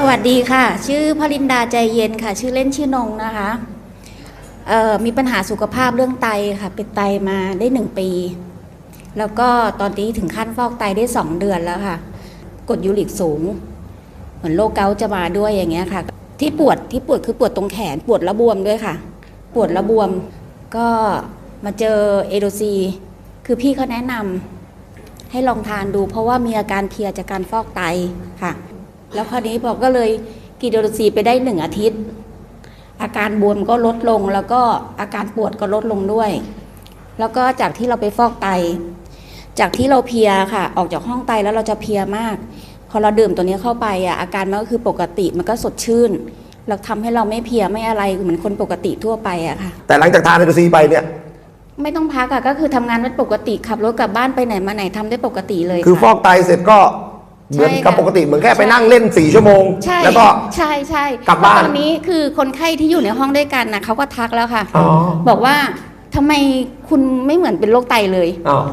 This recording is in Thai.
สวัสดีค่ะ ชื่อพลินดาใจเย็นค่ะ ชื่อเล่นชื่อนงนะคะมีปัญหาสุขภาพเรื่องไตค่ะ เป็นไตมาได้หนึ่งปี แล้วก็ตอนนี้ถึงขั้นฟอกไตได้สองเดือนแล้วค่ะ กดยูริกสูง เหมือนโรคเกาต์จะมาด้วยอย่างเงี้ยค่ะ ที่ปวดที่ปวดคือปวดตรงแขนปวดระบวมด้วยค่ะ ปวดระบวมก็มาเจอเอโดซี คือพี่เขาแนะนำให้ลองทานดู เพราะว่ามีอาการเพลียจากการฟอกไตค่ะ แล้วคราวนี้บอกก็เลยกินเอโดซีไปได้หนึ่งอาทิตย์ อาการบวมก็ลดลงแล้วก็อาการปวดก็ลดลงด้วย แล้วก็จากที่เราไปฟอกไต จากที่เราเพลียค่ะ ออกจากห้องไตแล้วเราจะเพลียมาก พอเราดื่มตัวนี้เข้าไปอะอาการมันก็คือปกติมันก็สดชื่นแล้วทำให้เราไม่เพลียไม่อะไรเหมือนคนปกติทั่วไปอะค่ะ แต่หลังจากทานไฮโดรซีไปเนี่ยไม่ต้องพักอะก็คือทำงานได้ปกติขับรถกลับบ้านไปไหนมาไหนทำได้ปกติเลย คือฟค่ะอกไตเสร็จก็ เหมือนกับใช่ค่ะปกติเหมือนแค่ไปนั่งเล่นสี่ชั่วโมง ใช่แล้วก็ ใช่ใช่กลับบ้านแวตอนนี้คือคนไข้ที่อยู่ในห้องด้วยกันนะเขาก็ทักแล้วค่ะ อ๋อบอกว่าทำไมคุณไม่เหมือนเป็นโรคไตเลย อ๋อ